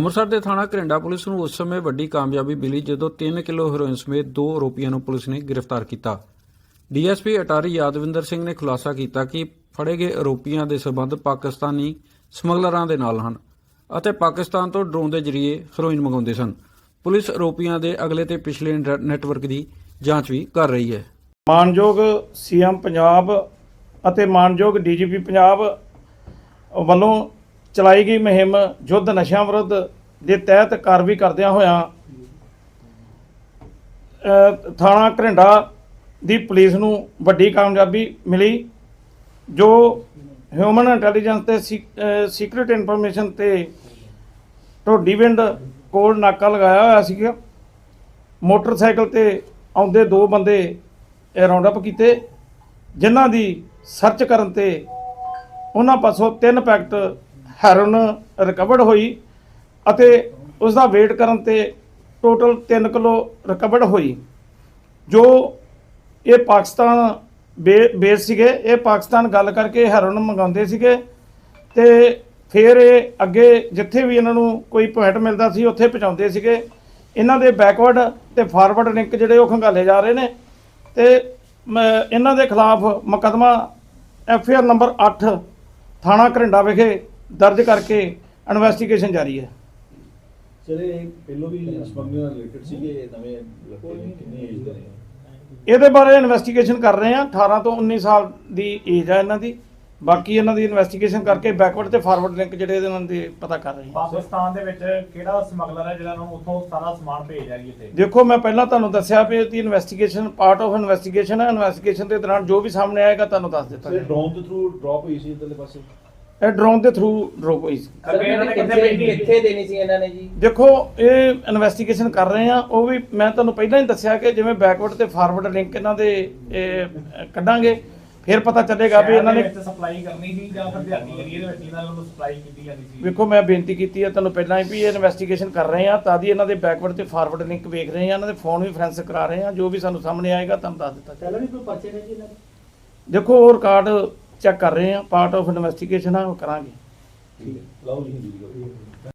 ਅੰਮ੍ਰਿਤਸਰ ਦੇ ਥਾਣਾ ਘਰਿੰਡਾ ਪੁਲਿਸ ਨੂੰ ਉਸ ਸਮੇਂ ਵੱਡੀ ਕਾਮਯਾਬੀ ਮਿਲੀ ਜਦੋਂ 3 ਕਿਲੋ ਹੈਰੋਇਨ ਸਮੇਤ ਦੋ ਆਰੋਪੀਆਂ ਨੂੰ ਪੁਲਿਸ ਨੇ ਗ੍ਰਿਫਤਾਰ ਕੀਤਾ। ਡੀਐਸਪੀ ਅਟਾਰੀ ਯਾਦਵਿੰਦਰ ਸਿੰਘ ਨੇ ਖੁਲਾਸਾ ਕੀਤਾ ਕਿ ਫੜੇ ਗਏ ਆਰੋਪੀਆਂ ਦੇ ਸਬੰਧ ਪਾਕਿਸਤਾਨੀ ਸਮਗਲਰਾਂ ਦੇ ਨਾਲ ਹਨ ਅਤੇ ਪਾਕਿਸਤਾਨ ਤੋਂ ਡਰੋਨ ਦੇ ਜ਼ਰੀਏ ਹੈਰੋਇਨ ਮੰਗਾਉਂਦੇ ਸਨ। ਪੁਲਿਸ ਆਰੋਪੀਆਂ ਦੇ ਅਗਲੇ ਤੇ ਪਿਛਲੇ ਨੈਟਵਰਕ ਦੀ ਜਾਂਚ ਵੀ ਕਰ ਰਹੀ ਹੈ। ਮਾਨਯੋਗ ਸੀਐਮ ਪੰਜਾਬ ਅਤੇ ਮਾਨਯੋਗ ਡੀਜੀਪੀ ਪੰਜਾਬ ਵੱਲੋਂ ਚਲਾਈ ਗਈ ਮੁਹਿੰਮ ਯੁੱਧ ਨਸ਼ਿਆਂ ਵਿਰੁੱਧ ਦੇ ਤਹਿਤ ਕਾਰਵਾਈ ਕਰਦਿਆਂ ਹੋਇਆਂ ਥਾਣਾ ਘਰਿੰਡਾ ਦੀ ਪੁਲਿਸ ਨੂੰ ਵੱਡੀ ਕਾਮਯਾਬੀ ਮਿਲੀ, ਜੋ ਹਿਊਮਨ ਇੰਟੈਲੀਜੈਂਸ ਤੇ ਸੀਕ੍ਰੀਟ ਇਨਫੋਰਮੇਸ਼ਨ ਤੇ ਢੋਡੀਵਿੰਡ ਕੋਲ ਨਾਕਾ ਲਗਾਇਆ ਹੋਇਆ ਸੀਗਾ। ਮੋਟਰਸਾਈਕਲ ਤੇ ਆਉਂਦੇ ਦੋ ਬੰਦੇ, ਇਹ ਰਾਉਂਡ ਅਪ ਕੀਤੇ, ਜਿਨ੍ਹਾਂ ਦੀ ਸਰਚ ਕਰਨ ਤੇ ਉਹਨਾਂ ਪਾਸੋਂ ਤਿੰਨ ਪੈਕਟ ਹੈਰੋਨ ਰਿਕਵਰਡ ਹੋਈ ਅਤੇ ਉਸ ਦਾ ਵੇਟ ਕਰਨ ਤੇ ਟੋਟਲ 3 ਕਿਲੋ ਰਿਕਵਰਡ ਹੋਈ, ਜੋ ਇਹ ਪਾਕਿਸਤਾਨ ਬੇ- ਬੇਸ ਸੀਗੇ। ਇਹ ਪਾਕਿਸਤਾਨ ਗੱਲ ਕਰਕੇ ਹੈਰੋਨ ਮੰਗਾਉਂਦੇ ਸੀਗੇ ਤੇ ਫਿਰ ਇਹ ਅੱਗੇ ਜਿੱਥੇ ਵੀ ਇਹਨਾਂ ਨੂੰ ਕੋਈ ਪੁਆਇੰਟ ਮਿਲਦਾ ਸੀ, ਉੱਥੇ ਪਹੁੰਚਾਉਂਦੇ ਸੀਗੇ। ਇਹਨਾਂ ਦੇ ਬੈਕਵਰਡ ਤੇ ਫਾਰਵਰਡ ਲਿੰਕ ਜਿਹੜੇ ਉਹ ਖੰਗਾਲੇ ਜਾ ਰਹੇ ਨੇ ਤੇ ਇਹਨਾਂ ਦੇ ਖਿਲਾਫ ਮੁਕੱਦਮਾ ਐਫ ਆਰ ਨੰਬਰ 8 ਥਾਣਾ ਘਰਿੰਡਾ ਵਿਖੇ ਦਰਜ ਕਰਕੇ ਇਨਵੈਸਟੀਗੇਸ਼ਨ ਜਾਰੀ ਹੈ। ਚਲੇ ਪਹਿਲੋਂ ਵੀ ਸਮਗਲਿੰਗ ਨਾਲ ਰਿਲੇਟਡ ਸੀਗੇ ਨਵੇਂ ਲੱਗੇ ਨੇ ਕਿੰਨੀ ਏਜ ਦੇ ਨੇ? ਇਹਦੇ ਬਾਰੇ ਇਨਵੈਸਟੀਗੇਸ਼ਨ ਕਰ ਰਹੇ ਹਾਂ। 18 ਤੋਂ 19 ਸਾਲ ਦੀ ਏਜ ਹੈ ਇਹਨਾਂ ਦੀ। ਬਾਕੀ ਇਹਨਾਂ ਦੀ ਇਨਵੈਸਟੀਗੇਸ਼ਨ ਕਰਕੇ ਬੈਕਵਰਡ ਤੇ ਫਾਰਵਰਡ ਲਿੰਕ ਜਿਹੜੇ ਇਹਨਾਂ ਦੇ ਪਤਾ ਕਰ ਰਹੇ ਹਾਂ। ਪਾਕਿਸਤਾਨ ਦੇ ਵਿੱਚ ਕਿਹੜਾ ਸਮਗਲਰ ਹੈ ਜਿਹੜਾ ਨੂੰ ਉੱਥੋਂ ਸਾਰਾ ਸਮਾਨ ਭੇਜ ਰਿਹਾ ਇੱਥੇ? ਦੇਖੋ ਮੈਂ ਪਹਿਲਾਂ ਤੁਹਾਨੂੰ ਦੱਸਿਆ ਵੀ ਇਹਦੀ ਇਨਵੈਸਟੀਗੇਸ਼ਨ ਪਾਰਟ ਆਫ ਇਨਵੈਸਟੀਗੇਸ਼ਨ ਹੈ। ਇਨਵੈਸਟੀਗੇਸ਼ਨ ਦੇ ਦੌਰਾਨ ਜੋ ਵੀ ਸਾਹਮਣੇ ਆਏਗਾ ਤੁਹਾਨੂੰ ਦੱਸ ਦਿੱਤਾ ਸਰ ਜਾਏਗਾ। ਡਰੋਨ ਦੇ ਥਰੂ ਡ੍ਰੌਪ ਹੋਈ ਸੀ ਇਧਰਲੇ ਪਾਸੇ? ਇਹ ਡਰੋਨ ਦੇ ਥਰੂ ਡਰੋਪ ਹੋਈ ਸੀ। ਅੱਗੇ ਇਹਨਾਂ ਨੇ ਕਿੱਥੇ ਦੇਣੀ ਸੀ ਇਹਨਾਂ ਨੇ ਜੀ? ਦੇਖੋ ਇਹ ਇਨਵੈਸਟੀਗੇਸ਼ਨ ਕਰ ਰਹੇ ਆ ਉਹ ਵੀ ਮੈਂ ਤੁਹਾਨੂੰ ਪਹਿਲਾਂ ਹੀ ਦੱਸਿਆ ਕਿ ਜਿਵੇਂ ਬੈਕਵਰਡ ਤੇ ਫਾਰਵਰਡ ਲਿੰਕ ਇਹਨਾਂ ਦੇ ਇਹ, ਕੱਢਾਂਗੇ ਫਿਰ ਪਤਾ ਚੱਲੇਗਾ ਵੀ ਇਹਨਾਂ ਨੇ ਸਪਲਾਈ ਕਰਨੀ ਸੀ ਜਾਂ ਫਿਰ ਦਿਹਾਤੀ ਏਰੀਆ ਦੇ ਵਿੱਚ ਇਹਨਾਂ ਨੂੰ ਸਪਲਾਈ ਕੀਤੀ ਜਾਂਦੀ ਸੀ। ਵੇਖੋ ਮੈਂ ਬੇਨਤੀ ਕੀਤੀ ਹੈ ਤੁਹਾਨੂੰ ਪਹਿਲਾਂ ਹੀ ਵੀ ਇਹ ਇਨਵੈਸਟੀਗੇਸ਼ਨ ਕਰ ਰਹੇ ਆ ਤਾਂ ਦੀ ਇਹਨਾਂ ਦੇ ਬੈਕਵਰਡ ਤੇ ਫਾਰਵਰਡ ਲਿੰਕ ਵੇਖ ਰਹੇ ਆ ਇਹਨਾਂ ਦੇ ਫੋਨ ਵੀ ਫੋਰੈਂਸਿਕ ਕਰਾ ਰਹੇ ਆ ਜੋ ਵੀ ਸਾਨੂੰ ਸਾਹਮਣੇ ਆਏਗਾ ਤੁਹਾਨੂੰ ਦੱਸ ਦਿੱਤਾ ਪਹਿਲਾਂ ਵੀ ਕੋਈ ਪਰਚੇ ਨੇ ਜੀ ਇਹਨਾਂ ਦੇ? ਦੇਖੋ ਉਹ ਰਿਕਾਰਡ ਚੈੱਕ ਕਰ ਰਹੇ ਆ ਪਾਰਟ ਆਫ ਇਨਵੈਸਟੀਗੇਸ਼ਨ ਆ ਉਹ ਕਰਾਂਗੇ। ਠੀਕ ਹੈ। ਲਓ ਜੀ